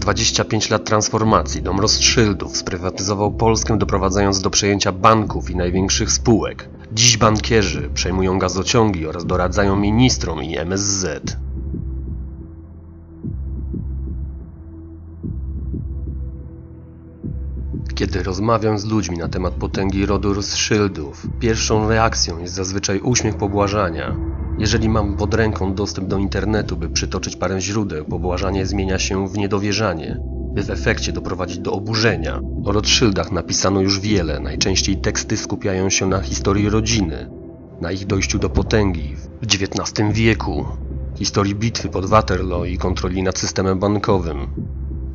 Przez 25 lat transformacji dom Rothschildów sprywatyzował Polskę doprowadzając do przejęcia banków i największych spółek. Dziś bankierzy przejmują gazociągi oraz doradzają ministrom i MSZ. Kiedy rozmawiam z ludźmi na temat potęgi rodu Rothschildów, pierwszą reakcją jest zazwyczaj uśmiech pobłażania. Jeżeli mam pod ręką dostęp do internetu, by przytoczyć parę źródeł, pobłażanie zmienia się w niedowierzanie, by w efekcie doprowadzić do oburzenia. O Rothschildach napisano już wiele, najczęściej teksty skupiają się na historii rodziny, na ich dojściu do potęgi w XIX wieku, historii bitwy pod Waterloo i kontroli nad systemem bankowym.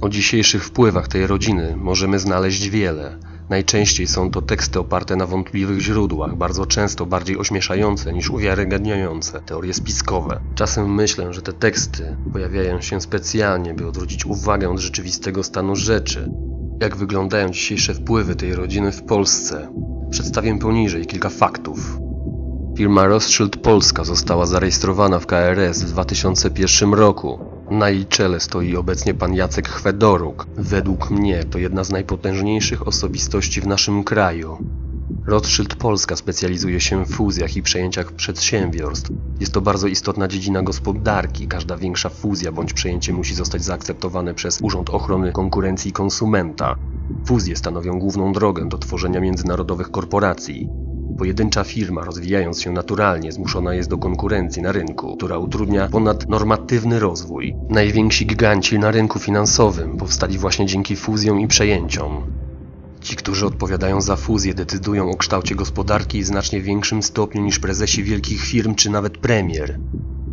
O dzisiejszych wpływach tej rodziny możemy znaleźć wiele. Najczęściej są to teksty oparte na wątpliwych źródłach, bardzo często bardziej ośmieszające niż uwiarygadniające teorie spiskowe. Czasem myślę, że te teksty pojawiają się specjalnie, by odwrócić uwagę od rzeczywistego stanu rzeczy. Jak wyglądają dzisiejsze wpływy tej rodziny w Polsce? Przedstawię poniżej kilka faktów. Firma Rothschild Polska została zarejestrowana w KRS w 2001 roku. Na jej czele stoi obecnie pan Jacek Chwedoruk. Według mnie to jedna z najpotężniejszych osobistości w naszym kraju. Rothschild Polska specjalizuje się w fuzjach i przejęciach przedsiębiorstw. Jest to bardzo istotna dziedzina gospodarki. Każda większa fuzja bądź przejęcie musi zostać zaakceptowane przez Urząd Ochrony Konkurencji i Konsumenta. Fuzje stanowią główną drogę do tworzenia międzynarodowych korporacji. Pojedyncza firma, rozwijając się naturalnie, zmuszona jest do konkurencji na rynku, która utrudnia ponadnormatywny rozwój. Najwięksi giganci na rynku finansowym powstali właśnie dzięki fuzjom i przejęciom. Ci, którzy odpowiadają za fuzję, decydują o kształcie gospodarki w znacznie większym stopniu niż prezesi wielkich firm czy nawet premier.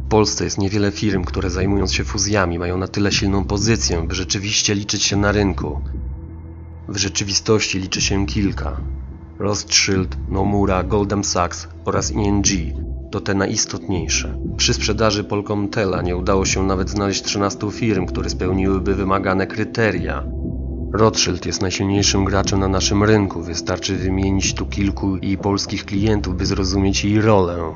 W Polsce jest niewiele firm, które zajmując się fuzjami mają na tyle silną pozycję, by rzeczywiście liczyć się na rynku. W rzeczywistości liczy się kilka. Rothschild, Nomura, Goldman Sachs oraz ING to te najistotniejsze. Przy sprzedaży Polkomtela nie udało się nawet znaleźć 13 firm, które spełniłyby wymagane kryteria. Rothschild jest najsilniejszym graczem na naszym rynku, wystarczy wymienić tu kilku jej polskich klientów, by zrozumieć jej rolę.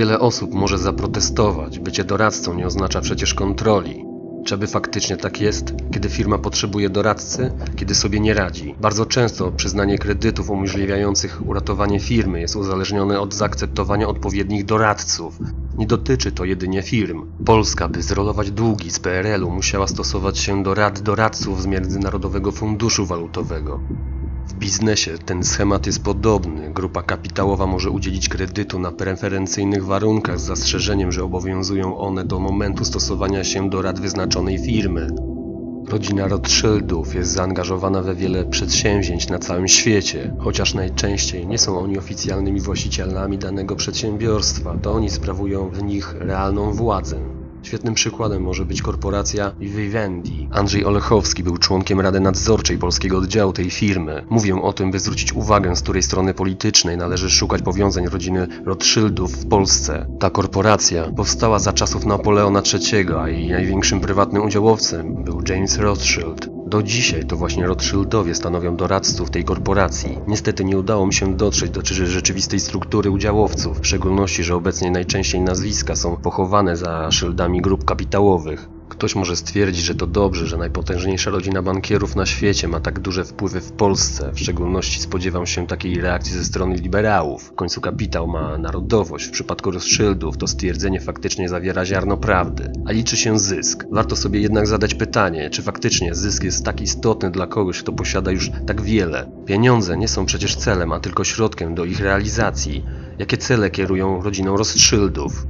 Wiele osób może zaprotestować. Bycie doradcą nie oznacza przecież kontroli. Czy by faktycznie tak jest, kiedy firma potrzebuje doradcy, kiedy sobie nie radzi? Bardzo często przyznanie kredytów umożliwiających uratowanie firmy jest uzależnione od zaakceptowania odpowiednich doradców. Nie dotyczy to jedynie firm. Polska, by zrolować długi z PRL-u, musiała stosować się do rad doradców z Międzynarodowego Funduszu Walutowego. W biznesie ten schemat jest podobny. Grupa kapitałowa może udzielić kredytu na preferencyjnych warunkach z zastrzeżeniem, że obowiązują one do momentu stosowania się do rad wyznaczonej firmy. Rodzina Rothschildów jest zaangażowana we wiele przedsięwzięć na całym świecie, chociaż najczęściej nie są oni oficjalnymi właścicielami danego przedsiębiorstwa, to oni sprawują w nich realną władzę. Świetnym przykładem może być korporacja Vivendi. Andrzej Olechowski był członkiem Rady Nadzorczej polskiego oddziału tej firmy. Mówię o tym, by zwrócić uwagę, z której strony politycznej należy szukać powiązań rodziny Rothschildów w Polsce. Ta korporacja powstała za czasów Napoleona III, a jej największym prywatnym udziałowcem był James Rothschild. Do dzisiaj to właśnie Rothschildowie stanowią doradców tej korporacji. Niestety nie udało mi się dotrzeć do rzeczywistej struktury udziałowców, w szczególności, że obecnie najczęściej nazwiska są pochowane za szyldami grup kapitałowych. Ktoś może stwierdzić, że to dobrze, że najpotężniejsza rodzina bankierów na świecie ma tak duże wpływy w Polsce. W szczególności spodziewam się takiej reakcji ze strony liberałów. W końcu kapitał ma narodowość. W przypadku Rothschildów to stwierdzenie faktycznie zawiera ziarno prawdy. A liczy się zysk. Warto sobie jednak zadać pytanie, czy faktycznie zysk jest tak istotny dla kogoś, kto posiada już tak wiele. Pieniądze nie są przecież celem, a tylko środkiem do ich realizacji. Jakie cele kierują rodziną Rothschildów?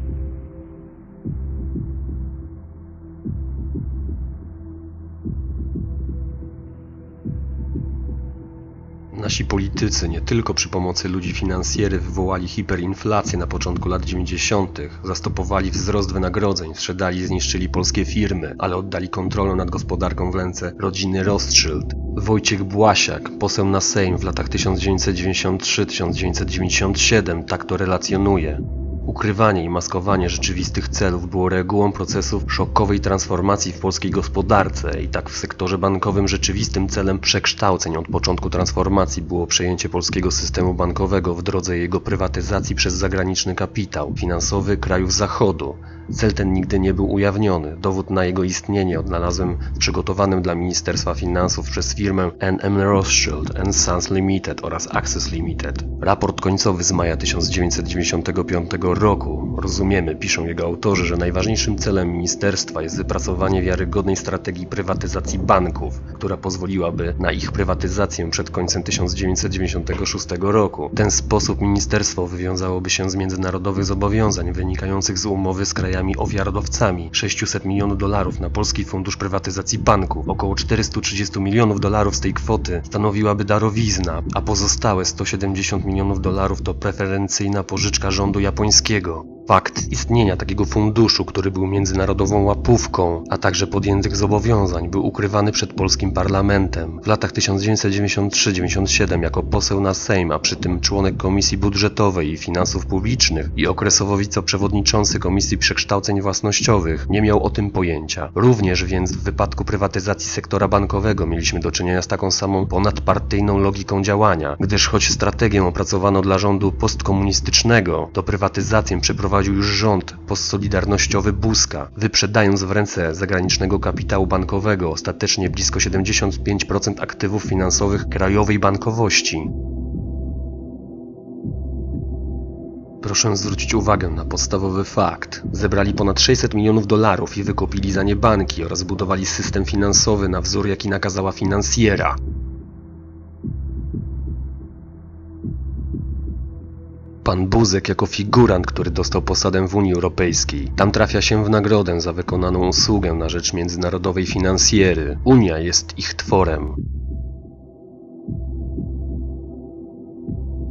Nasi politycy nie tylko przy pomocy ludzi finansjery wywołali hiperinflację na początku lat 90., zastopowali wzrost wynagrodzeń, sprzedali i zniszczyli polskie firmy, ale oddali kontrolę nad gospodarką w ręce rodziny Rothschild. Wojciech Błasiak, poseł na Sejm w latach 1993-1997 tak to relacjonuje. Ukrywanie i maskowanie rzeczywistych celów było regułą procesów szokowej transformacji w polskiej gospodarce i tak w sektorze bankowym rzeczywistym celem przekształceń od początku transformacji było przejęcie polskiego systemu bankowego w drodze jego prywatyzacji przez zagraniczny kapitał finansowy krajów Zachodu. Cel ten nigdy nie był ujawniony. Dowód na jego istnienie odnalazłem w przygotowanym dla Ministerstwa Finansów przez firmę N.M. Rothschild Sons Limited oraz Access Limited. Raport końcowy z maja 1995 roku. Rozumiemy, piszą jego autorzy, że najważniejszym celem ministerstwa jest wypracowanie wiarygodnej strategii prywatyzacji banków, która pozwoliłaby na ich prywatyzację przed końcem 1996 roku. W ten sposób ministerstwo wywiązałoby się z międzynarodowych zobowiązań wynikających z umowy z krajami krajami ofiarodawcami 600 milionów dolarów na Polski Fundusz Prywatyzacji Banku. Około 430 milionów dolarów z tej kwoty stanowiłaby darowizna, a pozostałe 170 milionów dolarów to preferencyjna pożyczka rządu japońskiego. Fakt istnienia takiego funduszu, który był międzynarodową łapówką, a także podjętych zobowiązań, był ukrywany przed polskim parlamentem. W latach 1993-97 jako poseł na Sejm, a przy tym członek Komisji Budżetowej i Finansów Publicznych i okresowo wiceprzewodniczący Komisji Przekształceń Własnościowych, nie miał o tym pojęcia. Również więc w wypadku prywatyzacji sektora bankowego mieliśmy do czynienia z taką samą ponadpartyjną logiką działania, gdyż choć strategię opracowano dla rządu postkomunistycznego, to prywatyzację przeprowadził prowadził już rząd postsolidarnościowy Buzka, wyprzedając w ręce zagranicznego kapitału bankowego ostatecznie blisko 75% aktywów finansowych krajowej bankowości. Proszę zwrócić uwagę na podstawowy fakt. Zebrali ponad 600 milionów dolarów i wykupili za nie banki oraz budowali system finansowy na wzór jaki nakazała finansjera. Pan Buzek jako figurant, który dostał posadę w Unii Europejskiej. Tam trafia się w nagrodę za wykonaną usługę na rzecz międzynarodowej finansjery. Unia jest ich tworem.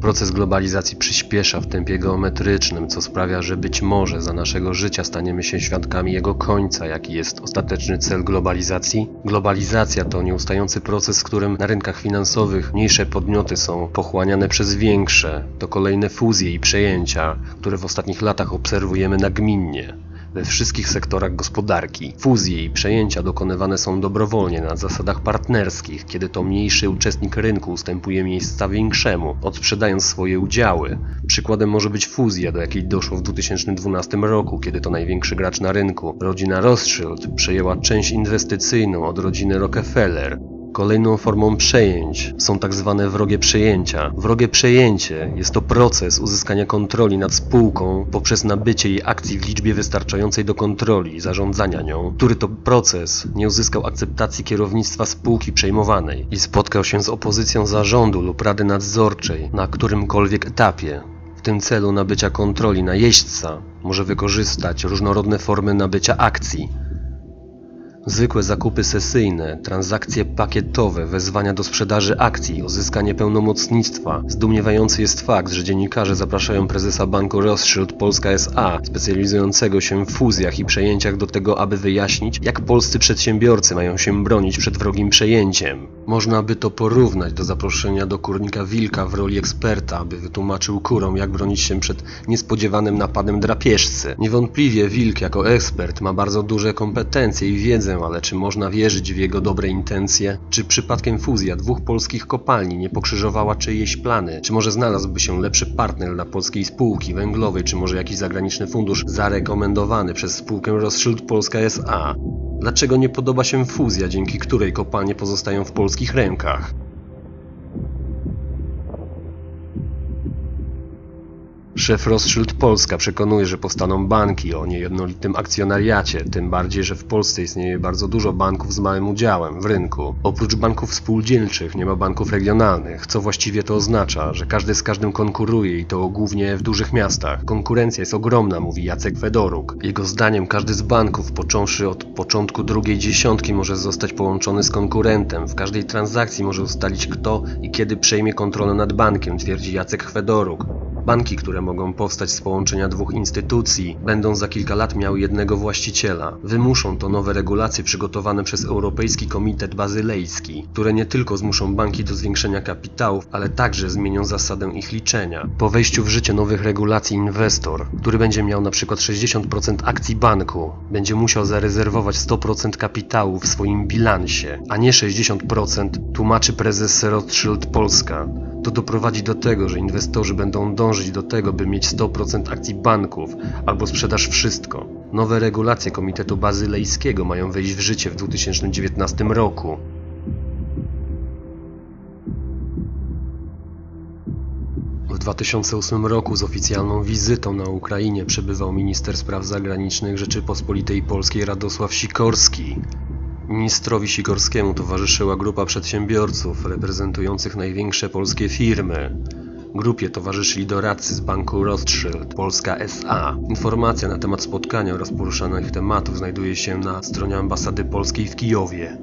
Proces globalizacji przyspiesza w tempie geometrycznym, co sprawia, że być może za naszego życia staniemy się świadkami jego końca, jaki jest ostateczny cel globalizacji. Globalizacja to nieustający proces, w którym na rynkach finansowych mniejsze podmioty są pochłaniane przez większe. To kolejne fuzje i przejęcia, które w ostatnich latach obserwujemy nagminnie we wszystkich sektorach gospodarki. Fuzje i przejęcia dokonywane są dobrowolnie na zasadach partnerskich, kiedy to mniejszy uczestnik rynku ustępuje miejsca większemu, odsprzedając swoje udziały. Przykładem może być fuzja, do jakiej doszło w 2012 roku, kiedy to największy gracz na rynku, rodzina Rothschild, przejęła część inwestycyjną od rodziny Rockefeller. Kolejną formą przejęć są tak zwane wrogie przejęcia. Wrogie przejęcie jest to proces uzyskania kontroli nad spółką poprzez nabycie jej akcji w liczbie wystarczającej do kontroli zarządzania nią, który to proces nie uzyskał akceptacji kierownictwa spółki przejmowanej i spotkał się z opozycją zarządu lub rady nadzorczej na którymkolwiek etapie. W tym celu nabycia kontroli najeźdźca może wykorzystać różnorodne formy nabycia akcji, Zwykłe zakupy sesyjne, transakcje pakietowe, wezwania do sprzedaży akcji, uzyskanie pełnomocnictwa. Zdumiewający jest fakt, że dziennikarze zapraszają prezesa banku Rothschild Polska S.A., specjalizującego się w fuzjach i przejęciach do tego, aby wyjaśnić, jak polscy przedsiębiorcy mają się bronić przed wrogim przejęciem. Można by to porównać do zaproszenia do kurnika wilka w roli eksperta, aby wytłumaczył kurom, jak bronić się przed niespodziewanym napadem drapieżcy. Niewątpliwie wilk jako ekspert ma bardzo duże kompetencje i wiedzę ale czy można wierzyć w jego dobre intencje? Czy przypadkiem fuzja dwóch polskich kopalni nie pokrzyżowała czyjeś plany? Czy może znalazłby się lepszy partner dla polskiej spółki węglowej? Czy może jakiś zagraniczny fundusz zarekomendowany przez spółkę Rothschild Polska S.A.? Dlaczego nie podoba się fuzja, dzięki której kopalnie pozostają w polskich rękach? Szef Rothschild Polska przekonuje, że powstaną banki o niejednolitym akcjonariacie, tym bardziej, że w Polsce istnieje bardzo dużo banków z małym udziałem w rynku. Oprócz banków spółdzielczych nie ma banków regionalnych, co właściwie to oznacza, że każdy z każdym konkuruje i to głównie w dużych miastach. Konkurencja jest ogromna, mówi Jacek Fedoruk. Jego zdaniem każdy z banków, począwszy od początku drugiej dziesiątki, może zostać połączony z konkurentem. W każdej transakcji może ustalić kto i kiedy przejmie kontrolę nad bankiem, twierdzi Jacek Fedoruk. Banki, które mogą powstać z połączenia dwóch instytucji, będą za kilka lat miały jednego właściciela. Wymuszą to nowe regulacje przygotowane przez Europejski Komitet Bazylejski, które nie tylko zmuszą banki do zwiększenia kapitałów, ale także zmienią zasadę ich liczenia. Po wejściu w życie nowych regulacji inwestor, który będzie miał przykład 60% akcji banku, będzie musiał zarezerwować 100% kapitału w swoim bilansie, a nie 60%, tłumaczy prezes Rothschild Polska. To doprowadzi do tego, że inwestorzy będą dążyć do tego, by mieć 100% akcji banków albo sprzedaż wszystko. Nowe regulacje Komitetu Bazylejskiego mają wejść w życie w 2019 roku. W 2008 roku z oficjalną wizytą na Ukrainie przebywał minister spraw zagranicznych Rzeczypospolitej Polskiej Radosław Sikorski. Ministrowi Sikorskiemu towarzyszyła grupa przedsiębiorców reprezentujących największe polskie firmy. Grupie towarzyszyli doradcy z banku Rothschild Polska SA. Informacja na temat spotkania oraz poruszanych tematów znajduje się na stronie ambasady polskiej w Kijowie.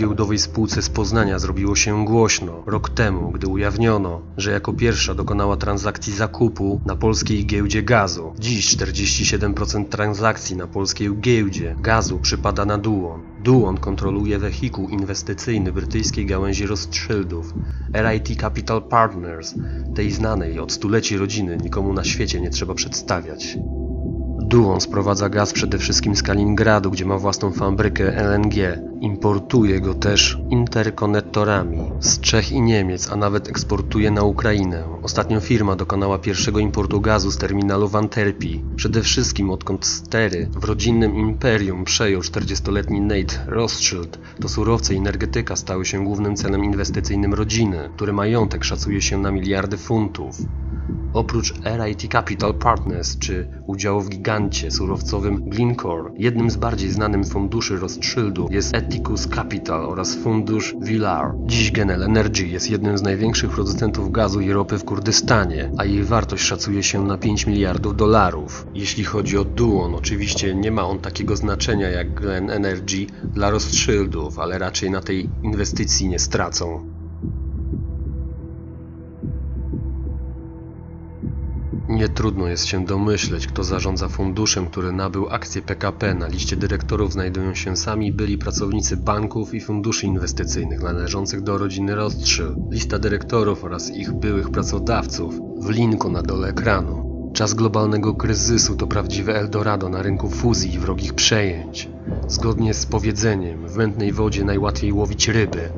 Giełdowej spółce z Poznania zrobiło się głośno rok temu, gdy ujawniono, że jako pierwsza dokonała transakcji zakupu na polskiej giełdzie gazu. Dziś 47% transakcji na polskiej giełdzie gazu przypada na Duon. Duon kontroluje wehikuł inwestycyjny brytyjskiej gałęzi Rothschildów, RIT Capital Partners, tej znanej od stuleci rodziny nikomu na świecie nie trzeba przedstawiać. Duon sprowadza gaz przede wszystkim z Kaliningradu, gdzie ma własną fabrykę LNG. Importuje go też interkonektorami z Czech i Niemiec, a nawet eksportuje na Ukrainę. Ostatnio firma dokonała pierwszego importu gazu z terminalu w. Przede wszystkim odkąd stery w rodzinnym imperium przejął 40-letni Nate Rothschild, to surowce i energetyka stały się głównym celem inwestycyjnym rodziny, który majątek szacuje się na miliardy funtów. Oprócz RIT Capital Partners czy udziału w gigancie surowcowym Glencore, jednym z bardziej znanych funduszy Rothschildu jest Ethicus Capital oraz fundusz Villar. Dziś Genel Energy jest jednym z największych producentów gazu i ropy w Kurdystanie, a jej wartość szacuje się na 5 miliardów dolarów. Jeśli chodzi o Duon, oczywiście nie ma on takiego znaczenia jak Glen Energy dla Rothschildów, ale raczej na tej inwestycji nie stracą. Nie trudno jest się domyśleć, kto zarządza funduszem, który nabył akcje PKP. Na liście dyrektorów znajdują się sami byli pracownicy banków i funduszy inwestycyjnych należących do rodziny Rothschild. Lista dyrektorów oraz ich byłych pracodawców w linku na dole ekranu. Czas globalnego kryzysu to prawdziwe Eldorado na rynku fuzji i wrogich przejęć. Zgodnie z powiedzeniem, w mętnej wodzie najłatwiej łowić ryby.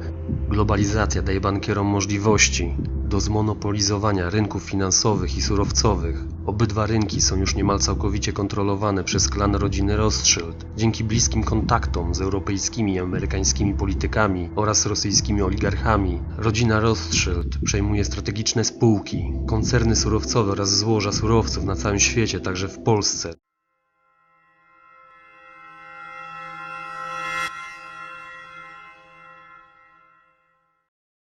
Globalizacja daje bankierom możliwości do zmonopolizowania rynków finansowych i surowcowych. Obydwa rynki są już niemal całkowicie kontrolowane przez klan rodziny Rothschild. Dzięki bliskim kontaktom z europejskimi i amerykańskimi politykami oraz rosyjskimi oligarchami, rodzina Rothschild przejmuje strategiczne spółki, koncerny surowcowe oraz złoża surowców na całym świecie, także w Polsce.